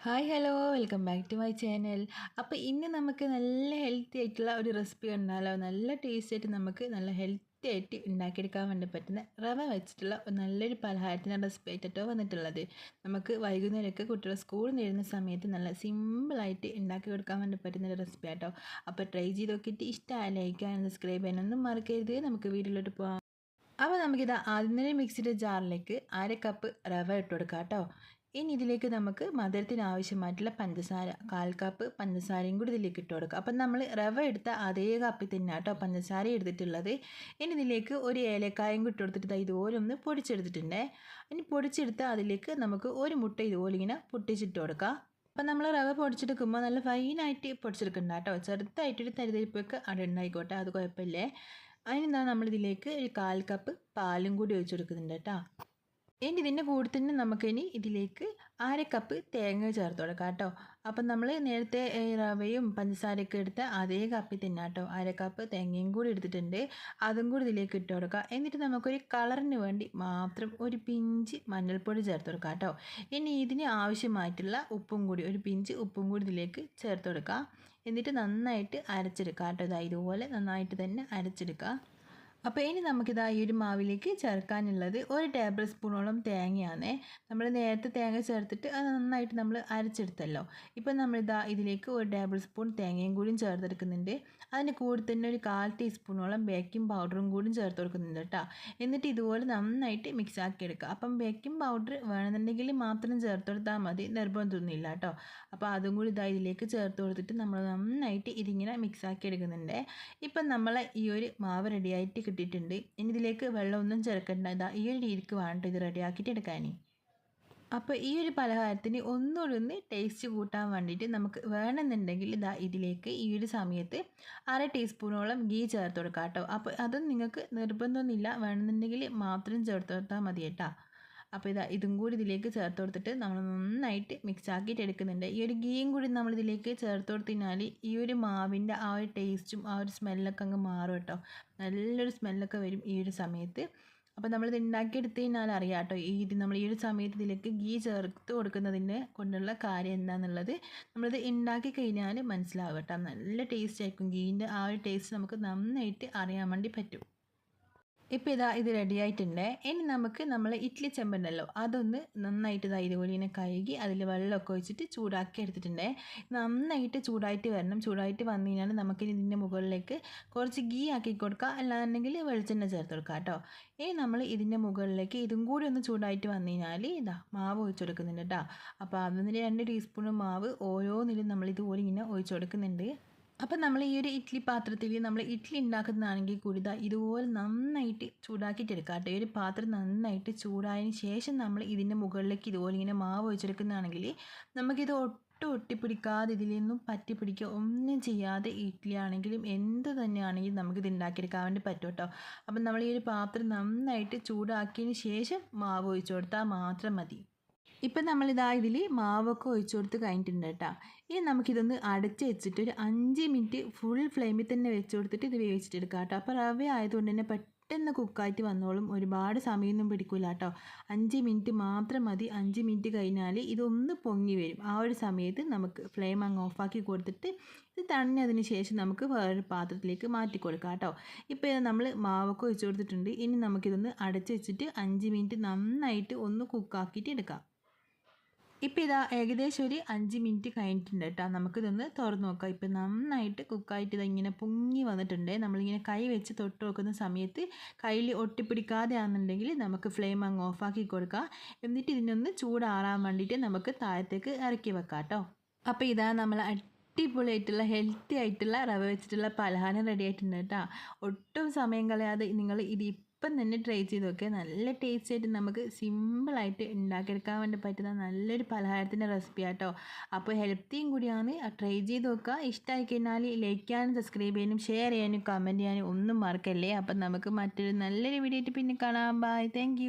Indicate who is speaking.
Speaker 1: Hi hello welcome back to my channel അപ്പോൾ ഇന്ന് നമുക്ക് നല്ല ഹെൽത്തി ആയിട്ടുള്ള ഒരു റെസിപ്പി ഉണ്ടാലോ നല്ല ടേസ്റ്റ് ആയിട്ട് നമുക്ക് നല്ല ഹെൽത്തി ആയിട്ട് ഉണ്ടാക്കിയെടുക്കാൻ വേണ്ടി പറ്റുന്ന റവ വെച്ചിട്ടുള്ള നല്ലൊരു പലഹാരത്തിന്റെ റെസിപ്പി ആയിട്ടോ വന്നിട്ടുള്ളത്. നമുക്ക് വൈകുന്നേരമൊക്കെ കുട്ടികൾ സ്കൂളിൽ നിന്ന് വരുന്ന സമയത്ത് നല്ല സിമ്പിളായിട്ട് ഉണ്ടാക്കി കൊടുക്കാൻ വേണ്ടി പറ്റുന്ന ഒരു റെസിപ്പി ആട്ടോ. അപ്പോൾ ട്രൈ ചെയ്ത് നോക്കിയിട്ട് ഇഷ്ടമായ ലൈക്ക് ആൻഡ് സബ്സ്ക്രൈബ് ചെയ്യാനൊന്നും മറക്കരുത്. നമുക്ക് വീട്ടിലോട്ട് പോകാം അപ്പോൾ നമുക്കിത് ആദ്യം തന്നെ മിക്സിയുടെ ജാറിലേക്ക് അര കപ്പ് റവ ഇട്ട് കൊടുക്കാം കേട്ടോ ഇനി ഇതിലേക്ക് നമുക്ക് മധുരത്തിന് ആവശ്യമായിട്ടുള്ള പഞ്ചസാര കാൽ കപ്പ് പഞ്ചസാരയും കൂടി ഇതിലേക്ക് ഇട്ട് കൊടുക്കുക അപ്പം നമ്മൾ റവ എടുത്ത അതേ കപ്പിൽ തന്നെ കേട്ടോ പഞ്ചസാര എടുത്തിട്ടുള്ളത്. ഇനി ഇതിലേക്ക് ഒരു ഏലക്കായും കൂടി കൊടുത്തിട്ട് ഇതുപോലെ ഒന്ന് പൊടിച്ചെടുത്തിട്ടുണ്ടേ. ഇനി പൊടിച്ചെടുത്ത് അതിലേക്ക് നമുക്ക് ഒരു മുട്ട ഇതുപോലെ ഇങ്ങനെ പൊട്ടിച്ചിട്ട് കൊടുക്കുക അപ്പം നമ്മൾ റവ പൊടിച്ചെടുക്കുമ്പോൾ നല്ല ഫൈനായിട്ട് പൊടിച്ചെടുക്കണ്ട കേട്ടോ. ചെറുതായിട്ടൊരു തരിതരിപ്പൊക്കെ അവിടെ ഉണ്ടായിക്കോട്ടെ അത് കുഴപ്പമില്ലേ. അതിനെന്താ നമ്മളിതിലേക്ക് ഒരു കാൽ കപ്പ് പാലും കൂടി ഒഴിച്ചു കൊടുക്കുന്നുണ്ട് കേട്ടോ. ഇനി ഇതിന്റെ കൂടെ തന്നെ നമുക്കിനി ഇതിലേക്ക് അര കപ്പ് തേങ്ങ ചേർത്ത് കൊടുക്കാം കേട്ടോ. അപ്പം നമ്മൾ നേരത്തെ റവയും പഞ്ചസാരയൊക്കെ എടുത്ത അതേ കപ്പിൽ തന്നെ കേട്ടോ. അര കപ്പ് തേങ്ങയും കൂടി എടുത്തിട്ടുണ്ട്. അതും കൂടി ഇതിലേക്ക് ഇട്ട് കൊടുക്കുക എന്നിട്ട് നമുക്കൊരു കളറിന് വേണ്ടി മാത്രം ഒരു പിഞ്ച് മഞ്ഞൾപ്പൊടി ചേർത്ത് കൊടുക്കാം കേട്ടോ. ഇനി ഇതിന് ആവശ്യമായിട്ടുള്ള ഉപ്പും കൂടി ഒരു പിഞ്ച് ഉപ്പും കൂടി ഇതിലേക്ക് ചേർത്ത് കൊടുക്കുക എന്നിട്ട് നന്നായിട്ട് അരച്ചെടുക്കുക കേട്ടോ. ഇതാ ഇതുപോലെ നന്നായിട്ട് തന്നെ അരച്ചെടുക്കുക അപ്പോൾ ഇനി നമുക്കിതാ ഈ ഒരു മാവിലേക്ക് ചേർക്കാനുള്ളത് ഒരു ടേബിൾ സ്പൂണോളം തേങ്ങയാണ്. നമ്മൾ നേരത്തെ തേങ്ങ ചേർത്തിട്ട് അത് നന്നായിട്ട് നമ്മൾ അരച്ചെടുത്തല്ലോ. ഇപ്പം നമ്മളിതാ ഇതിലേക്ക് ഒരു ടേബിൾ സ്പൂൺ തേങ്ങയും കൂടിയും ചേർത്തെടുക്കുന്നുണ്ട്. അതിന് കൂടി തന്നെ ഒരു കാൽ ടീസ്പൂണോളം ബേക്കിംഗ് പൗഡറും കൂടിയും ചേർത്ത് കൊടുക്കുന്നുണ്ട് കേട്ടോ എന്നിട്ട് ഇതുപോലെ നന്നായിട്ട് മിക്സ് ആക്കി എടുക്കുക അപ്പം ബേക്കിംഗ് പൗഡർ വേണമെന്നുണ്ടെങ്കിൽ മാത്രം ചേർത്ത് കൊടുത്താൽ മതി. നിർബന്ധമൊന്നുമില്ല കേട്ടോ അപ്പോൾ അതും കൂടി ഇതാ ഇതിലേക്ക് ചേർത്ത് കൊടുത്തിട്ട് നമ്മൾ നന്നായിട്ട് ഇതിങ്ങനെ മിക്സ് ആക്കി എടുക്കുന്നുണ്ട് ഇപ്പം നമ്മൾ ഈ ഒരു മാവ് റെഡിയായിട്ട് കിട്ടിയിട്ടുണ്ട്. ഇനി ഇതിലേക്ക് വെള്ളമൊന്നും ചേർക്കേണ്ട. ഇതാ ഈ ഒരു രീതിക്ക് വേണ്ട ഇത് റെഡിയാക്കിയിട്ട് എടുക്കാൻ അപ്പോൾ ഈ ഒരു പലഹാരത്തിന് ഒന്നുകൂടി ഒന്ന് ടേസ്റ്റ് കൂട്ടാൻ വേണ്ടിയിട്ട് നമുക്ക് വേണമെന്നുണ്ടെങ്കിൽ ഇതാ ഇതിലേക്ക് ഈ ഒരു സമയത്ത് അര ടീസ്പൂണോളം ഗീ ചേർത്ത് കൊടുക്കാം കേട്ടോ അപ്പോൾ അതും നിങ്ങൾക്ക് നിർബന്ധമൊന്നുമില്ല. വേണമെന്നുണ്ടെങ്കിൽ മാത്രം ചേർത്ത് കൊടുത്താൽ മതി കേട്ടോ അപ്പോൾ ഇതാ ഇതും കൂടി ഇതിലേക്ക് ചേർത്ത് കൊടുത്തിട്ട് നമ്മൾ നന്നായിട്ട് മിക്സ് ആക്കിയിട്ട് എടുക്കുന്നുണ്ട്. ഈ ഒരു ഗീയും കൂടി നമ്മൾ ഇതിലേക്ക് ചേർത്ത് കഴിഞ്ഞാൽ ഈ ഒരു മാവിന്റെ ആ ഒരു ടേസ്റ്റും ആ ഒരു സ്മെല്ലൊക്കെ അങ്ങ് മാറും കേട്ടോ. നല്ലൊരു സ്മെല്ലൊക്കെ വരും ഈ ഒരു സമയത്ത്. അപ്പോൾ നമ്മളിത് ഉണ്ടാക്കിയെടുത്ത് കഴിഞ്ഞാൽ അറിയാം കേട്ടോ ഈ ഇത് നമ്മൾ ഈ ഒരു സമയത്ത് ഇതിലേക്ക് ഗീ ചേർത്ത് കൊടുക്കുന്നതിന്റെ കൊണ്ടുള്ള കാര്യം എന്താണെന്നുള്ളത് നമ്മളിത് ഉണ്ടാക്കി കഴിഞ്ഞാൽ മനസ്സിലാവും കേട്ടോ. നല്ല ടേസ്റ്റ് ആയിരിക്കും ഗീന്റെ ആ ഒരു ടേസ്റ്റ് നമുക്ക് നന്നായിട്ട് അറിയാൻ വേണ്ടി പറ്റും. ഇപ്പോൾ ഇതാ ഇത് റെഡി ആയിട്ടുണ്ട് ഇനി നമുക്ക് നമ്മൾ ഇഡ്ഡലി ചെമ്പുണ്ടല്ലോ അതൊന്ന് നന്നായിട്ട് ഇതാ ഇതുപോലെ കഴുകി അതിൽ വെള്ളമൊക്കെ ഒഴിച്ചിട്ട് ചൂടാക്കി എടുത്തിട്ടുണ്ട്. നന്നായിട്ട് ചൂടായിട്ട് വരണം. ചൂടായിട്ട് വന്നു കഴിഞ്ഞാൽ നമുക്ക് ഇതിന്റെ മുകളിലേക്ക് കുറച്ച് ഗീ ആക്കി കൊടുക്കുക. അല്ലാന്നുണ്ടെങ്കിൽ വെളിച്ചെണ്ണ ചേർത്ത് കൊടുക്കുക കേട്ടോ. ഇനി നമ്മൾ ഇതിന്റെ മുകളിലേക്ക് ഇതും കൂടി ഒന്ന് ചൂടായിട്ട് വന്നു കഴിഞ്ഞാൽ ഇതാ മാവ് ഒഴിച്ചു കൊടുക്കുന്നുണ്ട് കേട്ടോ. അപ്പോൾ അതിൽ രണ്ട് ടീസ്പൂൺ മാവ് ഓരോന്നിലും നമ്മൾ ഇതുപോലെ ഇങ്ങനെ ഒഴിച്ചു കൊടുക്കുന്നുണ്ട്. അപ്പം നമ്മൾ ഈ ഒരു ഇഡ്ഡലി പാത്രത്തിൽ നമ്മൾ ഇഡ്ഡലി ഉണ്ടാക്കുന്നതാണെങ്കിൽ കൂടി ഇതാ ഇതുപോലെ നന്നായിട്ട് ചൂടാക്കിയിട്ട് എടുക്കുക കേട്ടോ ഈ ഒരു പാത്രം നന്നായിട്ട് ചൂടായതിന് ശേഷം നമ്മൾ ഇതിന്റെ മുകളിലേക്ക് ഇതുപോലെ ഇങ്ങനെ മാവ് വെച്ചെടുക്കുന്നതാണെങ്കിൽ നമുക്കിത് ഒട്ടും ഒട്ടിപ്പിടിക്കാതെ ഇതിലൊന്നും പറ്റി പിടിക്കുക ഒന്നും ചെയ്യാതെ ഇഡ്ഡലി ആണെങ്കിലും എന്ത് തന്നെയാണെങ്കിലും നമുക്കിത് ഉണ്ടാക്കിയെടുക്കാൻ വേണ്ടി പറ്റും കേട്ടോ അപ്പം നമ്മൾ ഈ ഒരു പാത്രം നന്നായിട്ട് ചൂടാക്കിയതിന് ശേഷം മാവ് ഒഴിച്ചു കൊടുത്താൽ മാത്രം മതി. ഇപ്പം നമ്മളിതാ ഇതിൽ മാവൊക്കെ ഒഴിച്ചു കൊടുത്ത് കഴിഞ്ഞിട്ടുണ്ട് കേട്ടോ. ഇനി നമുക്കിതൊന്ന് അടച്ച് വെച്ചിട്ട് ഒരു അഞ്ച് മിനിറ്റ് ഫുൾ ഫ്ലെയിമിൽ തന്നെ വെച്ച് കൊടുത്തിട്ട് ഇത് വേവിച്ചിട്ടെടുക്കാം കേട്ടോ. അപ്പോൾ റവ ആയതുകൊണ്ട് തന്നെ പെട്ടെന്ന് കുക്കായിട്ട് വന്നോളും. ഒരുപാട് സമയമൊന്നും പിടിക്കില്ല കേട്ടോ. അഞ്ച് മിനിറ്റ് മാത്രം മതി. അഞ്ച് മിനിറ്റ് കഴിഞ്ഞാൽ ഇതൊന്ന് പൊങ്ങി വരും. ആ ഒരു സമയത്ത് നമുക്ക് ഫ്ലെയിം അങ്ങ് ഓഫാക്കി കൊടുത്തിട്ട് ഇത് തണിഞ്ഞതിന് ശേഷം നമുക്ക് വേറൊരു പാത്രത്തിലേക്ക് മാറ്റി കൊടുക്കാം കേട്ടോ. ഇപ്പോൾ നമ്മൾ മാവൊക്കെ ഒഴിച്ചു കൊടുത്തിട്ടുണ്ട്. ഇനി നമുക്കിതൊന്ന് അടച്ച് വെച്ചിട്ട് അഞ്ച് മിനിറ്റ് നന്നായിട്ട് ഒന്ന് കുക്കാക്കിയിട്ട് എടുക്കാം. ഇപ്പോൾ ഇതാ ഏകദേശം ഒരു അഞ്ച് മിനിറ്റ് കഴിഞ്ഞിട്ടുണ്ട് കേട്ടോ. നമുക്കിതൊന്ന് തുറന്ന് നോക്കാം. ഇപ്പോൾ നന്നായിട്ട് കുക്കായിട്ട് ഇതിങ്ങനെ പൊങ്ങി വന്നിട്ടുണ്ട്. നമ്മളിങ്ങനെ കൈ വെച്ച് തൊട്ട് നോക്കുന്ന സമയത്ത് കയ്യിൽ ഒട്ടിപ്പിടിക്കാതെ ആണെന്നുണ്ടെങ്കിൽ നമുക്ക് ഫ്ലെയിം അങ്ങ് ഓഫാക്കി കൊടുക്കാം. എന്നിട്ട് ഇതിനൊന്ന് ചൂടാറാൻ വേണ്ടിയിട്ട് നമുക്ക് താഴത്തേക്ക് ഇറക്കി വെക്കാം കേട്ടോ. അപ്പോൾ ഇതാ നമ്മൾ അടിപൊളിയായിട്ടുള്ള ഹെൽത്തി ആയിട്ടുള്ള റവ വെച്ചിട്ടുള്ള പലഹാരം റെഡി ആയിട്ടുണ്ട് കേട്ടോ. ഒട്ടും സമയം കളയാതെ നിങ്ങൾ ഇത് ഇപ്പം തന്നെ ട്രൈ ചെയ്ത് നോക്കുക നല്ല ടേസ്റ്റ് ആയിട്ട് നമുക്ക് സിമ്പിളായിട്ട് ഉണ്ടാക്കിയെടുക്കാൻ വേണ്ടി പറ്റുന്ന നല്ലൊരു പലഹാരത്തിന്റെ റെസിപ്പി ആട്ടോ. അപ്പോൾ ഹെൽത്തിയും കൂടിയാണ്. ട്രൈ ചെയ്ത് നോക്കുക. ഇഷ്ടമായി കഴിഞ്ഞാൽ ലൈക്ക് ചെയ്യാനും സബ്സ്ക്രൈബ് ചെയ്യാനും ഷെയർ ചെയ്യാനും കമന്റ് ചെയ്യാനും ഒന്നും മറക്കല്ലേ? അപ്പം നമുക്ക് മറ്റൊരു നല്ലൊരു വീഡിയോ ആയിട്ട് പിന്നെ കാണാം. Bye thank